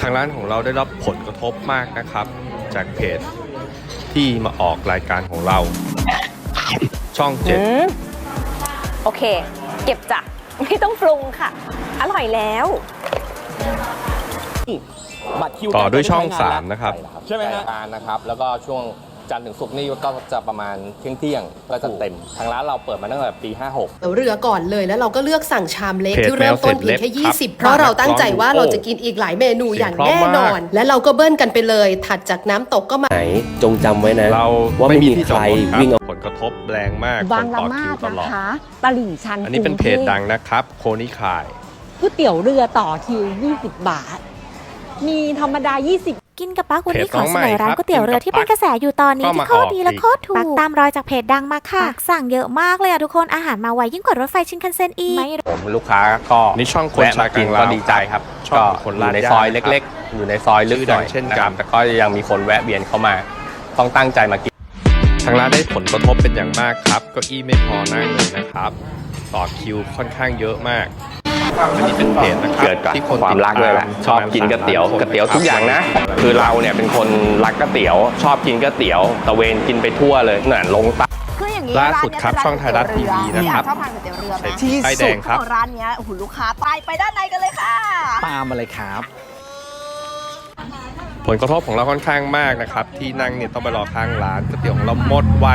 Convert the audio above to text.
ทางร้านของเราได้รับผลกระทบมากนะครับ จากเพจที่มาออกรายการของเรา ช่องเจ็ดอืมโอเค เก็บจ้ะไม่ต้องปรุงค่ะ อร่อยแล้ว บัตรคิวต่อด้วยช่องใช้งนแล้ว3นะครับ ใช่ไหมฮะรายการนะครับ แล้วก็ช่วง จันทร์ถึงศุกร์นี่ก็จะประมาณเที่ยงเที่ยงๆก็จะเต็ม ทางร้านเราเปิดมาตั้งแต่ปี56 เรือก่อนเลยแล้วเราก็เลือกสั่งชามเล็กเพจที่เริ่มต้นเพียงแค่ แมวเสร็จเล็กครับ20 เพราะเราตั้งใจว่าเราจะกินอีกหลายเมนูอย่างแน่นอน และเราก็เบิ้ลกันไปเลย ถัดจากน้ำตกก็มา ไหนจงจำไว้นะ เราว่าไม่มีใครที่จอดถวิ่งคเอาบผลกระทบแรงมากบางคนละต่อมาคิวดตนะลอดคะ ตลิ่งชันอันนี้เป็นเพจกรุงทพดังนะครับ โคนิคายก๋วยเตี๋ยวเรือต่อคิว 20 บาท มีธรรมดา 20กินกับปักวันนี้เพจขอน้องเสใหม่นอร้านครับก๋วยเตี๋ยวเรือที่เป็นกระแสอยู่ตอนนี้ก็ที่มาโคตรดีออกและอีกโคตรถูกปักตามรอยจากเพจดังมาค่ะปักสั่งเยอะมากเลยอะทุกคนอาหารมาไวยิ่งกว่ารถไฟชินคันเซ็นอีกไม่ผมลูกค้าก็นี่ช่องคนแวะมากินชากลางก็ดีใจครับช่องก็คนอลาดยู่ในย่าซอยนะครับเล็ก ๆ อยู่ในซอยลึกชื่อหดัน่งอยเช่นกันะครับแต่ก็ยังมีคนแวะเวียนเข้ามา ต้องตั้งใจมากินทางร้านได้ผลกระทบเป็นอย่างมากครับเก้าอี้ไม่พอนั่งเลยนะครับต่อคิวค่อนข้างเยอะมาก อันนี้เป็นเพจนะครับเกิดจากที่คนความรักเลยแหละติดตามชอบกินก๋วยเตี๋ยวประมาณก๋วยเตี๋ยว300ทุกอย่างนะ คือเราเนี่ยเป็นคนรักก๋วยเตี๋ยว ชอบกินก๋วยเตี๋ยวตะเวนกินไปทั่วเลยเหมือนลงใต้ คืออย่างนี้ล่าสุดนเนี้ยครับเป็นช่องไทยรัฐทีวีนะครับ ชอบทานก๋วยเตี๋ยวเรือไหมที่ไฟแดงครับ ของร้านเนี้ยโอ้โหลูกค้าไปไปด้านในกันเลยค่ะ ตามมาเลยครับ ผลกระทบของเราค่อนข้างมากนะครับ ที่นั่งเนี่ยต้องไปรอข้างร้านก๋วยเตี๋ยวของเราหมดไว